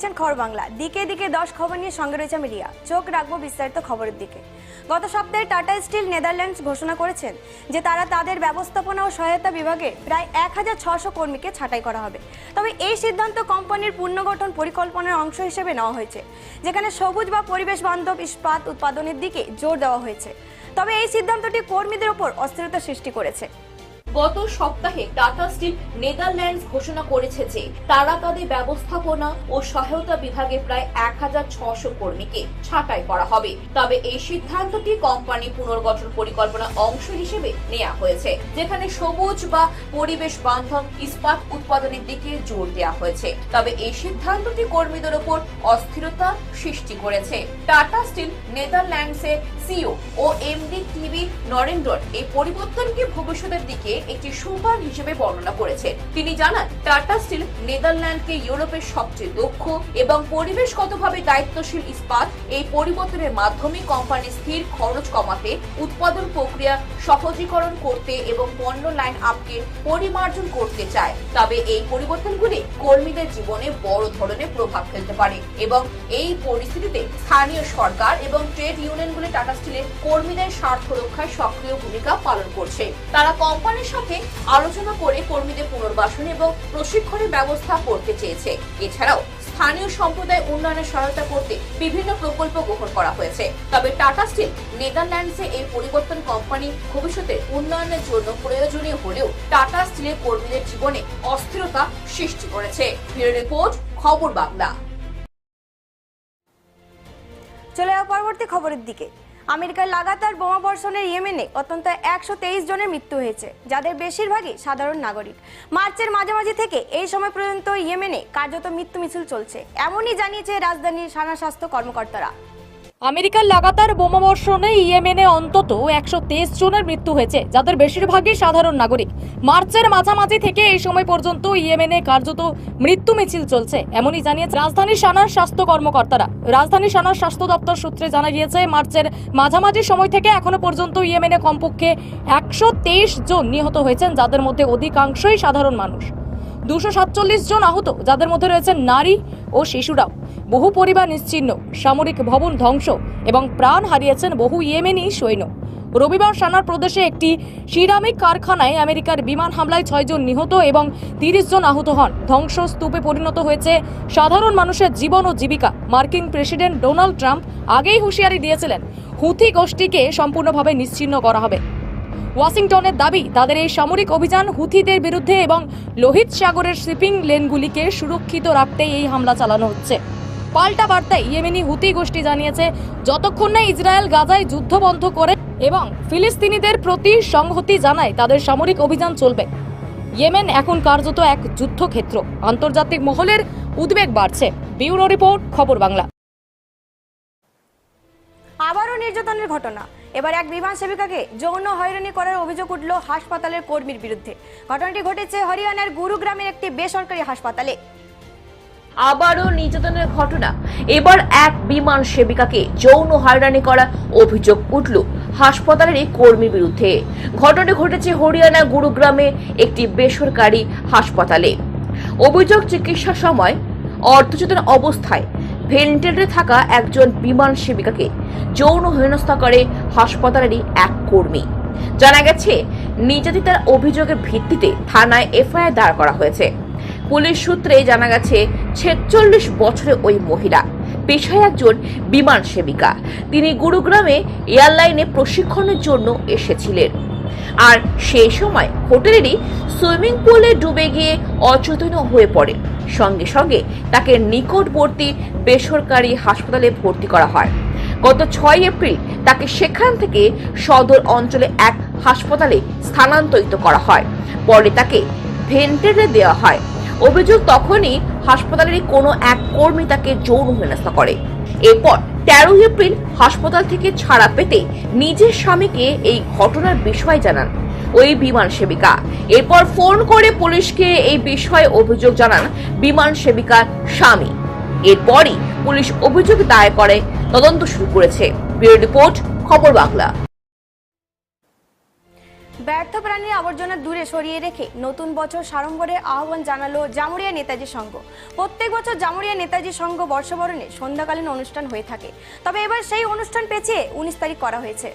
দেখছেন খবর বাংলা। দিকে দিকে দশ খবর নিয়ে সঙ্গে রয়েছে আমি রিয়া। চোখ রাখব বিস্তারিত খবরের দিকে। গত সপ্তাহে টাটা স্টিল নেদারল্যান্ডস ঘোষণা করেছেন যে তারা তাদের ব্যবস্থাপনা ও সহায়তা বিভাগে প্রায় এক হাজার ছশো কর্মীকে ছাঁটাই করা হবে। তবে এই সিদ্ধান্ত কোম্পানির পুনর্গঠন পরিকল্পনার অংশ হিসেবে নেওয়া হয়েছে, যেখানে সবুজ বা পরিবেশ বান্ধব ইস্পাত উৎপাদনের দিকে জোর দেওয়া হয়েছে। তবে এই সিদ্ধান্তটি কর্মীদের ওপর অস্থিরতা সৃষ্টি করেছে। গত সপ্তাহে টাটা স্টিল নেদারল্যান্ডস ঘোষণা করেছে যে তারা তাদের ব্যবস্থাপনা ও সহায়তা বিভাগে প্রায় এক হাজার ছশো কর্মীকে ছাঁটাই করা হবে। তবে এই সিদ্ধান্তটি কোম্পানি পুনর্গঠন পরিকল্পনার অংশ হিসেবে নেওয়া হয়েছে, যেখানে সবুজ বা পরিবেশ বান্ধব ইস্পাত উৎপাদনের দিকে জোর দেওয়া হয়েছে। তবে এই সিদ্ধান্তটি কর্মীদের ওপর অস্থিরতা সৃষ্টি করেছে। টাটা স্টিল নেদারল্যান্ডসের সিও ও এমডি টিভি নরেন্দ্র এই পরিবর্তনকে ভবিষ্যতের দিকে একটি সুপার হিসেবে বর্ণনা করেছেন তিনি জানান, টাটা স্টিল নেদারল্যান্ডকে ইউরোপের সবচেয়ে দক্ষ এবং পরিবেশগতভাবে দায়িত্বশীল ইস্পাত। এই পরিবর্তনের মাধ্যমে কোম্পানির স্থির খরচ কমাতে, উৎপাদন প্রক্রিয়া সহজীকরণ করতে এবং পণ্য লাইন আপকে পরিমার্জন করতে চায়। তবে এই পরিবর্তনগুলি কর্মীদের জীবনে বড় ধরনের প্রভাব ফেলতে পারে এবং এই পরিস্থিতিতে স্থানীয় সরকার এবং ট্রেড ইউনিয়নগুলি টাটা স্টিলের কর্মীদের স্বার্থ রক্ষায় সক্রিয় ভূমিকা পালন করছে। তারা কোম্পানির সাথে আলোচনা করে কর্মীদের পুনর্বাসন এবং প্রশিক্ষণের ব্যবস্থা করতে চেয়েছে। এছাড়াও স্থানীয় সম্প্রদায় উন্নয়নে সহায়তা করতে বিভিন্ন প্রকল্প গ্রহণ করা হয়েছে। তবে টাটা স্টিল, নেদারল্যান্ডসে এই পরিবর্তন কোম্পানি ভবিষ্যতে উন্নয়নের জন্য প্রয়োজনীয় হলেও টাটা স্টিলের কর্মীদের জীবনে অস্থিরতা সৃষ্টি করেছে। রিপোর্ট, খবর বাংলা। চলে যাওয়া পরবর্তী খবরের দিকে। আমেরিকার লাগাতার বোমা বর্ষণের ইয়েমেনে অত্যন্ত একশো তেইশ জনের মৃত্যু হয়েছে, যাদের বেশিরভাগই সাধারণ নাগরিক। মার্চের মাঝামাঝি থেকে এই সময় পর্যন্ত ইয়েমেনে কার্যত মৃত্যু মিছিল চলছে, এমনই জানিয়েছে রাজধানীর সানা স্বাস্থ্য কর্মকর্তারা। আমেরিকার লাগাতার বোমাবর্ষণে ইয়েমেনে অন্তত একশো তেইশ জনের মৃত্যু হয়েছে, যাদের বেশিরভাগই সাধারণ নাগরিক। মার্চের মাঝামাঝি থেকে এই সময় পর্যন্ত ইয়েমেনে কার্যত মৃত্যু মিছিল চলছে, এমনই জানিয়েছে রাজধানী সানার স্বাস্থ্য কর্মকর্তারা। রাজধানী সানার স্বাস্থ্য দপ্তর সূত্রে জানা গিয়েছে, মার্চের মাঝামাঝি সময় থেকে এখনও পর্যন্ত ইয়েমেনে কমপক্ষে একশো তেইশ জন নিহত হয়েছেন, যাদের মধ্যে অধিকাংশই সাধারণ মানুষ। দুশো সাতচল্লিশ জন আহত, যাদের মধ্যে রয়েছে নারী ও শিশুরাও। বহু পরিবার নিশ্চিহ্ন। সামরিক ভবন ধ্বংস এবং প্রাণ হারিয়েছেন বহু ইয়েমেনি সৈন্য। রবিবার সানার প্রদেশে একটি সিরামিক কারখানায় আমেরিকার বিমান হামলায় ছয়জন নিহত এবং তিরিশ জন আহত হন। ধ্বংস স্তূপে পরিণত হয়েছে সাধারণ মানুষের জীবন ও জীবিকা। মার্কিন প্রেসিডেন্ট ডোনাল্ড ট্রাম্প আগেই হুঁশিয়ারি দিয়েছিলেন, হুথি গোষ্ঠীকে সম্পূর্ণভাবে নিশ্চিহ্ন করা হবে। ওয়াশিংটনের দাবি, তাদের এই সামরিক অভিযান হুথিদের বিরুদ্ধে এবং লোহিত সাগরের শিপিং লেনগুলিকে সুরক্ষিত রাখতেই এই হামলা চালানো হচ্ছে। পাল্টা বার্তায় ইয়েমেনি হুতি গোষ্ঠী জানিয়েছে, যতক্ষণ না ইসরায়েল গাজায় যুদ্ধ বন্ধ করে এবং ফিলিস্তিনিদের প্রতি সংহতি জানায়, তাদের সামরিক অভিযান চলবে। ইয়েমেন এখন কার্যত এক যুদ্ধক্ষেত্র। আন্তর্জাতিক মহলের উদ্বেগ বাড়ছে। ব্যুরো রিপোর্ট, খবর বাংলা। আবারও নির্যাতনের ঘটনা। এবার এক বিমান সেবিকাকে যৌন হয়রানি করার অভিযোগ উঠল হাসপাতালের কর্মীর বিরুদ্ধে। ঘটনাটি ঘটেছে হরিয়ানার গুরুগ্রামের একটি বেসরকারি হাসপাতালে। আবারও নির্যাতনের ঘটনা। এবার এক বিমান সেবিকাকে যৌন হয়রানি করা অভিযোগ উঠল হাসপাতালের এই কর্মীর বিরুদ্ধে। ঘটনা ঘটেছে হরিয়ানা গুরুগ্রামে একটি বেসরকারি হাসপাতালে। অভিযোগ চিকিৎসার সময় অর্ধচেতন অবস্থায় ভেন্টিলেটরে থাকা একজন বিমান সেবিকাকে যৌন হেনস্থা করে হাসপাতালেরই এক কর্মী। জানা গেছে, নির্যাতিতার অভিযোগের ভিত্তিতে থানায় এফআইআর দাঁড় করা হয়েছে। পুলিশ সূত্রে জানা গেছে, ছেচল্লিশ বছরের ওই মহিলা। পেশায় একজন বিমান সেবিকা। তিনি গুরুগ্রামে এয়ারলাইনে প্রশিক্ষণের জন্য এসেছিলেন। আর সেই সময় হোটেলেরই সুইমিং পুলে ডুবে গিয়ে অচেতন হয়ে পড়ে। সঙ্গে সঙ্গে তাকে নিকটবর্তী বেসরকারি হাসপাতালে ভর্তি করা হয়। গত ছয় এপ্রিল তাকে সেখান থেকে সদর অঞ্চলে এক হাসপাতালে স্থানান্তরিত করা হয়। পরে তাকে ভেন্টিলেটরে দেওয়া হয়। অভিযোগ তখনই হাসপাতালের কোনো এক কর্মী তাকে যৌন হেনস্থা করে। এরপর তেরো এপ্রিল হাসপাতাল থেকে ছাড়া পেতে নিজের স্বামীকে এই ঘটনার বিষয় জানান ওই বিমান সেবিকা। এরপর ফোন করে পুলিশকে এই বিষয়ে অভিযোগ জানান বিমান সেবিকার স্বামী। এরপরই পুলিশ অভিযোগ দায়ের করে, তদন্ত শুরু করেছে। ব্যুরো রিপোর্ট, খবর বাংলা। ব্যর্থ প্রাণীর আবর্জনা দূরে সরিয়ে রেখে নতুন বছর সাড়ম্বরে আহ্বান জানালো জামুরিয়া নেতাজি সংঘ। প্রত্যেক বছর জামুরিয়া নেতাজি সংঘ বর্ষবরণে সন্ধ্যাকালীন অনুষ্ঠান হয়ে থাকে। তবে এবার সেই অনুষ্ঠান পেছিয়ে উনিশ তারিখ করা হয়েছে।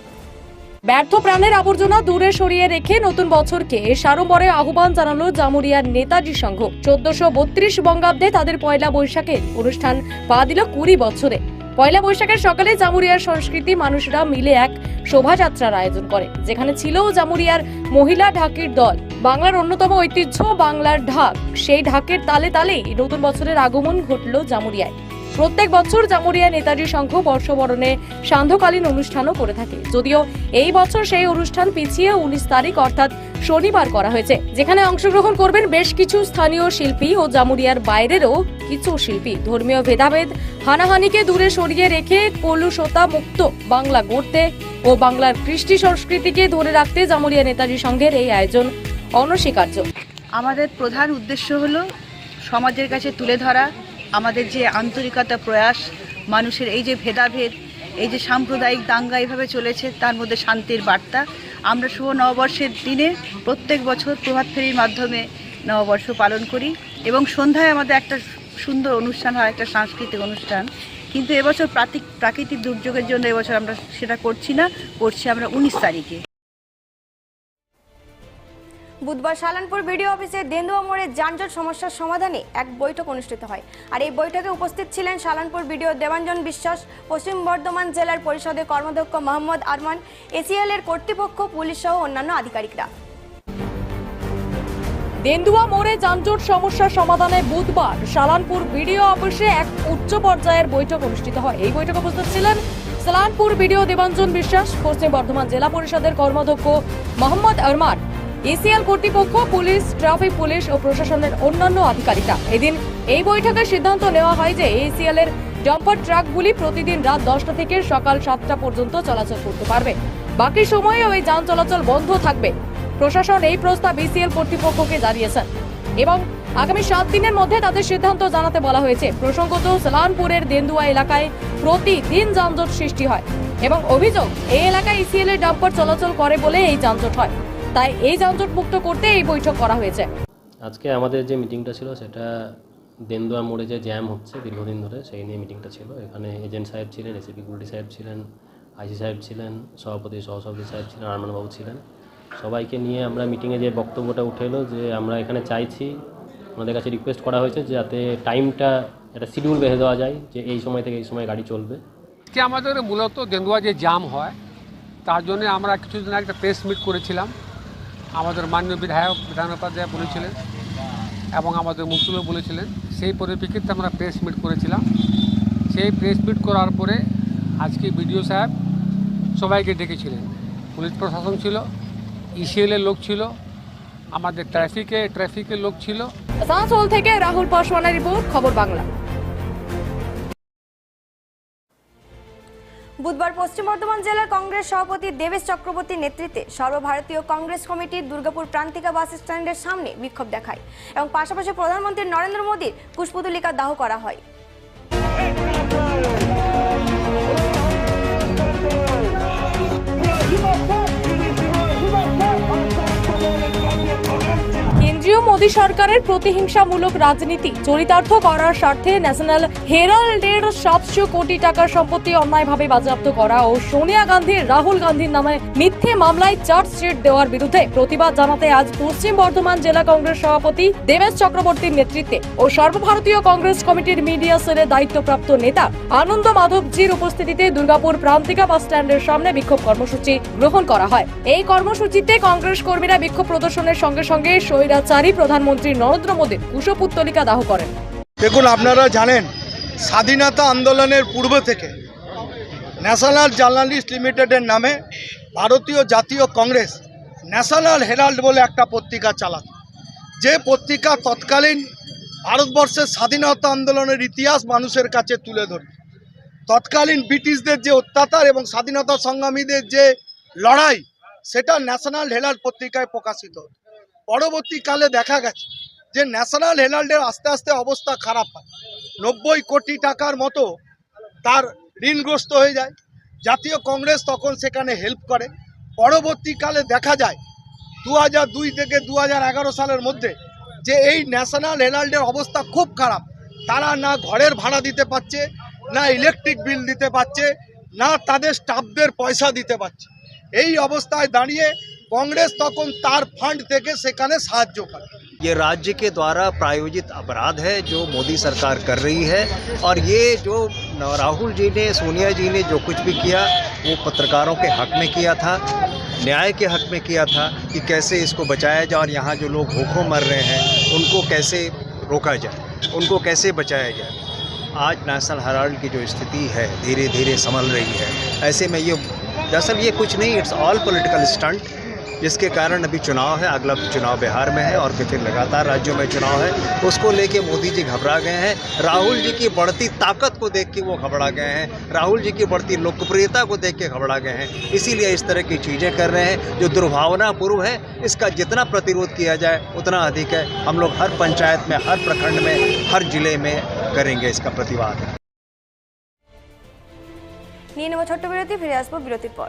ব্যর্থ প্রাণের আবর্জনা দূরে সরিয়ে রেখে নতুন বছরকে সারম্বরে আহ্বান জানালো জামুরিয়ার নেতাজি সংঘ। চোদ্দশো বত্রিশ বঙ্গাব্দে তাদের পয়লা বৈশাখের অনুষ্ঠান পা দিল কুড়ি বছরে। পয়লা বৈশাখের সকালে জামুরিয়ার সংস্কৃতি মানুষরা মিলে এক শোভাযাত্রার আয়োজন করে, যেখানে ছিল জামুরিয়ার মহিলা ঢাকির দল, বাংলার অন্যতম ঐতিহ্য বাংলার ঢাক। সেই ঢাকের তালে তালেই নতুন বছরের আগমন ঘটল জামুরিয়ায়। প্রত্যেক বছর জামুরিয়া নেতাজি সংঘ বর্ষবরণে সান্ধ্যকালীন অনুষ্ঠানও করে থাকে। যদিও এই বছর সেই অনুষ্ঠান পিছিয়ে উনিশ তারিখ, অর্থাৎ শনিবার করা হয়েছে, যেখানে অংশগ্রহণ করবেন বেশ কিছু স্থানীয় শিল্পী ও জামুরিয়ার বাইরেরও কিছু শিল্পী। ধর্মীয় ভেদাভেদ, হানাহানিকে দূরে সরিয়ে রেখে কলুষতা মুক্ত বাংলা গড়তে ও বাংলার কৃষ্টি সংস্কৃতিকে ধরে রাখতে জামুরিয়া নেতাজি সংঘের এই আয়োজন অনস্বীকার্য। আমাদের প্রধান উদ্দেশ্য হলো সমাজের কাছে তুলে ধরা, আমাদের যে আন্তরিকতা প্রয়াস, মানুষের এই যে ভেদাভেদ, এই যে সাম্প্রদায়িক দাঙ্গা এইভাবে চলেছে, তার মধ্যে শান্তির বার্তা। আমরা শুভ নববর্ষের দিনে প্রত্যেক বছর প্রভাত ফেরির মাধ্যমে নববর্ষ পালন করি এবং সন্ধ্যায় আমাদের একটা সুন্দর অনুষ্ঠান হয়, একটা সাংস্কৃতিক অনুষ্ঠান। কিন্তু এবছর প্রাকৃতিক দুর্যোগের জন্য এবছর আমরা সেটা করছি না, করছি আমরা উনিশ তারিখে। বুধবার সালানপুর বিডিও অফিসে দেন্দুয়া মোড়ে যানজট সমস্যার সমাধানে এক বৈঠক অনুষ্ঠিত হয়। আর এই বৈঠকে উপস্থিত ছিলেন সালানপুর বিডিও দেবাঞ্জন বিশ্বাস, পশ্চিম বর্ধমান জেলার পরিষদের কর্মাধ্যক্ষ মোহাম্মদ আরমান, এসিএল এর কর্তৃপক্ষ, পুলিশ সহ অন্যান্য আধিকারিকরা। দেন্দুয়া মোড়ে যানজট সমস্যার সমাধানে বুধবার সালানপুর বিডিও অফিসে এক উচ্চ পর্যায়ের বৈঠক অনুষ্ঠিত হয়। এই বৈঠকে উপস্থিত ছিলেন সালানপুর বিডিও দেবাঞ্জন বিশ্বাস, পশ্চিম বর্ধমান জেলা পরিষদের কর্মাধ্যক্ষ মোহাম্মদ আরমান, এসিএল কর্তৃপক্ষ, পুলিশ, ট্রাফিক পুলিশ ও প্রশাসনের অন্যান্য আধিকারিকরা। এদিন এই বৈঠকে সিদ্ধান্ত নেওয়া হয় যে এসিএল এর ডাম্পার ট্রাকগুলি প্রতিদিন রাত দশটা থেকে সকাল সাতটা পর্যন্ত চলাচল করতে পারবে। বাকি সময়ে ওই যান চলাচল বন্ধ থাকবে। প্রশাসন এই প্রস্তাব বিসিএল কর্তৃপক্ষকে জানিয়েছেন। এবং আগামী সাত দিনের মধ্যে তাদের সিদ্ধান্ত জানাতে বলা হয়েছে। প্রসঙ্গত, সালানপুরের দেন্দুয়া এলাকায় প্রতিদিন যানজট সৃষ্টি হয় এবং অভিযোগ, এই এলাকায় ইসিএল এর ডাম্পার চলাচল করে বলে এই যানজট হয়। তাই এই যানজট মুক্ত করতে এই বৈঠক করা হয়েছে। আজকে আমাদের যে মিটিংটা ছিল, সেটা দেন্দুয়া মোড়ে যে জ্যাম হচ্ছে দীর্ঘদিন ধরে, সেই নিয়ে মিটিংটা ছিল। এখানে এজেন্ট সাহেব ছিলেন, এসিপি কুলটি সাহেব ছিলেন, আইসি সাহেব ছিলেন, সভাপতি সহসভাপতি সাহেব ছিলেন আরমানবাবু ছিলেন। সবাইকে নিয়ে আমরা মিটিংয়ে যে বক্তব্যটা উঠে এলো যে আমরা এখানে চাইছি, আমাদের কাছে রিকোয়েস্ট করা হয়েছে যাতে টাইমটা একটা শিডিউল বেঁধে দেওয়া যায় যে এই সময় থেকে এই সময় গাড়ি চলবে। যে আমাদের মূলত গেন্দুয়া যে জাম হয়, তার জন্য আমরা কিছুদিন আগে একটা প্রেস মিট করেছিলাম। আমাদের মাননীয় বিধায়ক বিধান উপাধ্যায় বলেছিলেন এবং আমাদের মুকুলও বলেছিলেন। সেই পরিপ্রেক্ষিতে আমরা প্রেস মিট করেছিলাম। সেই প্রেস মিট করার পরে আজকে বিডিও সাহেব সবাইকে ডেকেছিলেন। পুলিশ প্রশাসন ছিল ইসিএলের লোক ছিল, আমাদের ট্রাফিকে, ট্রাফিকের লোক ছিল। আসানসোল থেকে রাহুল পাসওয়ানের রিপোর্ট, খবর বাংলা। বুধবার পশ্চিম বর্ধমান জেলার কংগ্রেস সভাপতি দেবেশ চক্রবর্তীর নেতৃত্বে সর্বভারতীয় কংগ্রেস কমিটির দুর্গাপুর প্রান্তিকা বাস স্ট্যান্ডের সামনে বিক্ষোভ দেখায় এবং পাশাপাশি প্রধানমন্ত্রী নরেন্দ্র মোদীর পুষ্পতুলিকা দাহ করা হয়। কেন্দ্রীয় মোদী সরকারের প্রতিহিংসামূলক রাজনীতি চরিতার্থ করার স্বার্থে ন্যাশনাল হেরাল্ডের সাতশো কোটি টাকার সম্পত্তি অন্যায়ভাবে বাজেয়াপ্ত করা ও সোনিয়া গান্ধীর রাহুল গান্ধীর নামে মিথ্যে মামলায় চার্জশিট দেওয়ার বিরুদ্ধে প্রতিবাদ জানাতে আজ পশ্চিম বর্ধমান জেলা কংগ্রেস সভাপতি দেবেশ চক্রবর্তীর নেতৃত্বে ও সর্বভারতীয় কংগ্রেস কমিটির মিডিয়া সেলের দায়িত্বপ্রাপ্ত নেতা আনন্দ মাধবজির উপস্থিতিতে দুর্গাপুর প্রান্তিকা বাস স্ট্যান্ডের সামনে বিক্ষোভ কর্মসূচি গ্রহণ করা হয়। এই কর্মসূচিতে কংগ্রেস কর্মীরা বিক্ষোভ প্রদর্শনের সঙ্গে সঙ্গে স্বৈরাচারী প্রধানমন্ত্রী নরেন্দ্র মোদীর কুশপুত্তলিকা দাহ করেন। দেখুন, আপনারা জানেন, স্বাধীনতা আন্দোলনের পূর্ব থেকে ন্যাশনাল জার্নালিস্ট লিমিটেডের নামে ভারতীয় জাতীয় কংগ্রেস ন্যাশনাল হেরাল্ড বলে একটা পত্রিকা চালাত। যে পত্রিকা তৎকালীন ভারতবর্ষের স্বাধীনতা আন্দোলনের ইতিহাস মানুষের কাছে তুলে ধরে তৎকালীন ব্রিটিশদের যে অত্যাচার এবং স্বাধীনতা সংগ্রামীদের যে লড়াই, সেটা ন্যাশনাল হেরাল্ড পত্রিকায় প্রকাশিত হতো। পরবর্তীকালে দেখা গেছে যে ন্যাশনাল হেরাল্ডের আস্তে আস্তে অবস্থা খারাপ হয়। নব্বই কোটি টাকার মতো তার ঋণগ্রস্ত হয়ে যায়। জাতীয় কংগ্রেস তখন সেখানে হেল্প করে। পরবর্তীকালে দেখা যায় দু দুই থেকে দু হাজার এগারো সালের মধ্যে যে এই ন্যাশনাল হেরাল্ডের অবস্থা খুব খারাপ। তারা না ঘরের ভাড়া দিতে পারছে, না ইলেকট্রিক বিল দিতে পারছে, না তাদের স্টাফদের পয়সা দিতে পারছে। এই অবস্থায় দাঁড়িয়ে কংগ্রেস তখন তার ফান্ড থেকে সেখানে সাহায্য করে ये राज्य के द्वारा प्रायोजित अपराध है जो मोदी सरकार कर रही है और ये जो राहुल जी ने सोनिया जी ने जो कुछ भी किया वो पत्रकारों के हक में किया था न्याय के हक में किया था कि कैसे इसको बचाया जाए और यहाँ जो लोग भूखों मर रहे हैं उनको कैसे रोका जाए उनको कैसे बचाया जाए आज नेशनल हेराल्ड की जो स्थिति है धीरे धीरे संभल रही है ऐसे में ये दरअसल ये कुछ नहीं इट्स ऑल पॉलिटिकल स्टंट जिसके कारण अभी चुनाव है अगला चुनाव बिहार में है और फिर लगातार राज्यों में चुनाव है उसको लेके मोदी जी घबरा गए हैं राहुल जी की बढ़ती ताकत को देख के वो घबरा गए हैं राहुल जी की बढ़ती लोकप्रियता को देख के घबरा गए हैं इसीलिए इस तरह की चीज़ें कर रहे हैं जो दुर्भावनापूर्व है इसका जितना प्रतिरोध किया जाए उतना अधिक है हम लोग हर पंचायत में हर प्रखंड में हर जिले में करेंगे इसका प्रतिवाद নিয়ে নেব ছোট্ট বিরতি ফিরে আসবো বিরতির পর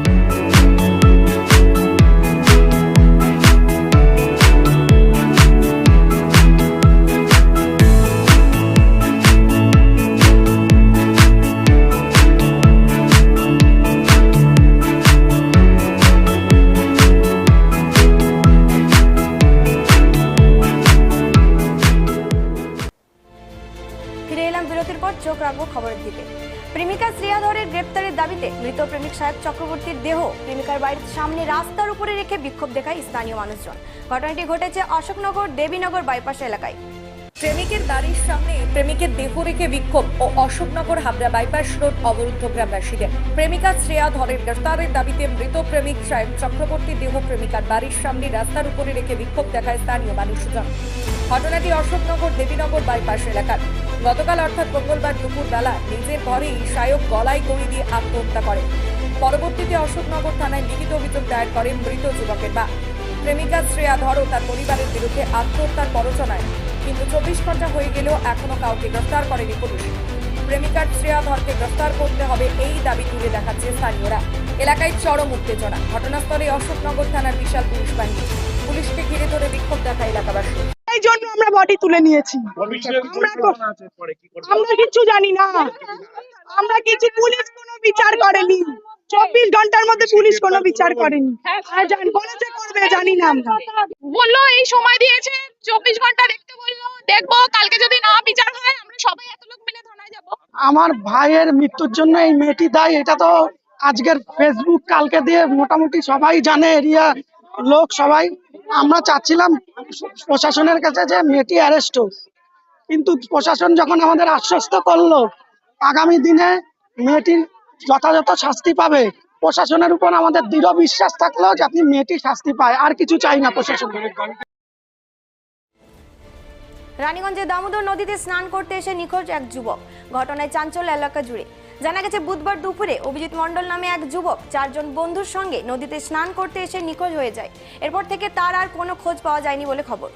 Saheb চক্রবর্তীর দেহ প্রেমিকার বাড়ির সামনে রাস্তার উপরে রেখে বিক্ষোভ দেখায় স্থানীয় মানুষজন। ঘটনাটি ঘটেছে অশোকনগর দেবীনগর বাইপাস এলাকায়। প্রেমিকের বাড়ির সামনে প্রেমিকের দেহ রেখে বিক্ষোভ ও অশোকনগর হাবড়া বাইপাস রোড অবরুদ্ধ গ্রামবাসীদের। প্রেমিকা শ্রেয়া ধরের গ্রেফতারের দাবিতে মৃত প্রেমিক সাহেব চক্রবর্তী দেহ প্রেমিকার বাড়ির সামনে রাস্তার উপরে রেখে বিক্ষোভ দেখায় স্থানীয় মানুষজন। ঘটনাটি অশোকনগর দেবীনগর বাইপাস এলাকার। গতকাল অর্থাৎ মঙ্গলবার দুপুর বেলা নিজের ঘরেই সায়ক গলায় দড়ি দিয়ে আত্মহত্যা করে। পরবর্তীতে অশোকনগর থানায় লিখিত অভিযোগ দায়ের করেন মৃত যুবকের মা। প্রেমিকা শ্রেয়া ধর ও তার পরিবারের বিরুদ্ধে আত্মহত্যার প্ররোচনায় কিন্তু চব্বিশ ঘণ্টা হয়ে গেলেও এখনও কাউকে গ্রেফতার করেনি পুলিশ। প্রেমিকার শ্রেয়া ধরকে গ্রেফতার করতে হবে এই দাবি তুলে দেখাচ্ছে স্থানীয়রা। এলাকায় চরম উত্তেজনা। ঘটনাস্থলে অশোকনগর থানার বিশাল পুলিশ বাহিনী। পুলিশকে ঘিরে ধরে বিক্ষোভ দেখা এলাকাবাসী। এই জন্য আমরা বডি তুলে নিয়েছি। আমরা কিছু জানি না। আমরা কিছু পুলিশ কোনো বিচার করেনি। চব্বিশ ঘণ্টার মধ্যে পুলিশ কোনো বিচার করেনি। আর জান- বলেছে করবে জানি না আমরা। বলল এই সময় দিয়েছে চব্বিশ ঘণ্টা দেখতে বলল দেখব কালকে যদি না বিচার হয় আমরা সবাই এত লোক মিলে থানায় যাব। আমার ভাইয়ের মৃত্যুর জন্য এই মেয়েটি দায় এটা তো আজকের ফেসবুক কালকে দিয়ে মোটামুটি সবাই জানে এরিয়া লোক সবাই। আমরা চাচ্ছিলাম প্রশাসনের কাছে যে মেয়েটি অ্যারেস্ট হোক। কিন্তু প্রশাসন যখন আমাদের আশ্বস্ত করল আগামী দিনে মেয়েটির যথাযথ শাস্তি পাবে। প্রশাসনের উপর আমাদের দৃঢ় বিশ্বাস থাকল যে আপনি মেয়েটি শাস্তি পায়, আর কিছু চাই না প্রশাসন রানীগঞ্জে দামোদর নদীতে স্নান করতে এসে নিখোঁজ এক যুবক। ঘটনায় চাঞ্চল্য এলাকা জুড়ে। জানা গেছে, বুধবার দুপুরে অভিজিৎ মণ্ডল নামে এক যুবক চারজন বন্ধুর সঙ্গে নদীতে স্নান করতে এসে নিখোঁজ হয়ে যায়। এরপর থেকে তার আর কোনো খোঁজ পাওয়া যায়নি বলে খবর।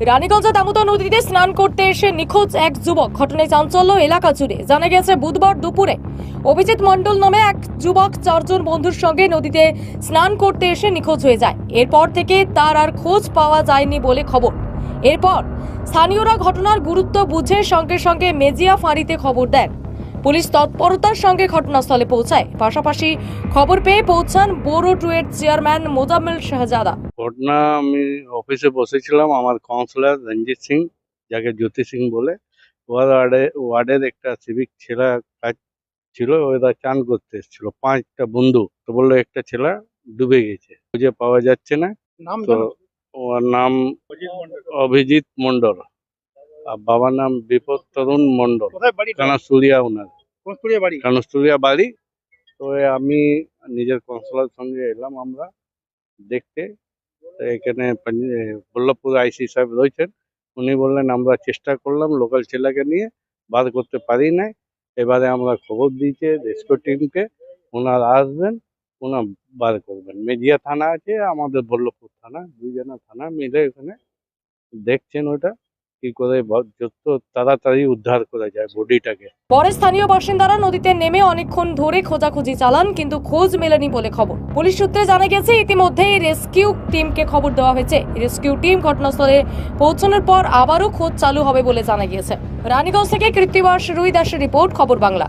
রানীগঞ্জ দামোদর নদীতে স্নান করতে এসে নিখোঁজ এক যুবক। ঘটনায় চাঞ্চল্য এলাকা জুড়ে। জানা গেছে, বুধবার দুপুরে অভিজিৎ মণ্ডল নামে এক যুবক চারজন বন্ধুর সঙ্গে নদীতে স্নান করতে এসে নিখোঁজ হয়ে যায়। এরপর থেকে তার আর খোঁজ পাওয়া যায়নি বলে খবর। এরপর স্থানীয়রা ঘটনার গুরুত্ব বুঝে সঙ্গে সঙ্গে মেজিয়া ফাঁড়িতে খবর দেন। পুলিশ তৎপরতার সঙ্গে ঘটনাস্থলে পৌঁছায়। পাশাপাশি খবর পেয়ে পৌঁছান বোরো টুয়েট চেয়ারম্যান মোজাম্মেল শাহজাদা। ঘটনা আমি অফিসে বসেছিলাম আমার কাউন্সিলর রঞ্জিত সিং যাকে জ্যোতি সিং বলে। ওর ওয়ার্ডে ওয়ার্ডের একটা সিভিক ছেলে কাজ ছিল ওরা চান করতে এসেছিল। পাঁচটা বন্ধু তো বলল একটা ছেলে ডুবে গেছে খুঁজে পাওয়া যাচ্ছে না। নাম তো ওর নাম অভিজিৎ মন্ডল বাবার নাম বিপদ তরুণ মন্ডল কানাসুরিয়া ওনার বাড়ি? কানস্তুরিয়া বাড়ি। তো আমি নিজের কনসুলার সঙ্গে এলাম আমরা দেখতে। এখানে বল্লভপুর আইসি সাহেব রয়েছেন। উনি বললেন আমরা চেষ্টা করলাম লোকাল ছেলেকে নিয়ে বার করতে পারি নাই। এবারে আমরা খবর দিয়েছি রেস্কিউ টিমকে ওনারা আসবেন ওনার বার করবেন। মেজিয়া থানা আছে আমাদের বল্লভপুর থানা দুইজনা থানা মিলে এখানে দেখছেন ওটা। কি করে যত তাড়াতাড়ি উদ্ধার করা যায় বডিটাকে। পরে স্থানীয় বাসিন্দারা নদীতে নেমে অনেকক্ষণ ধরে খোঁজাখুঁজি চালান কিন্তু খোঁজ মেলেনি বলে খবর। পুলিশ সূত্রে জানা গেছে ইতিমধ্যেই রেস্কিউ টিমকে খবর দেওয়া হয়েছে। রেস্কিউ টিম ঘটনাস্থলে পৌঁছানোর পর আবারও খোঁজ চালু হবে বলে জানা গিয়েছে। রানীগঞ্জ থেকে কৃত্তিবাস রুই দাসের রিপোর্ট খবর বাংলা।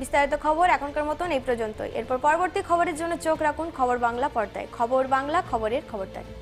বিস্তারিত খবর এখনকার মতন এই পর্যন্তই। এরপর পরবর্তী খবরের জন্য চোখ রাখুন খবর বাংলা পর্দায়। খবর বাংলা খবরের খবরদারি।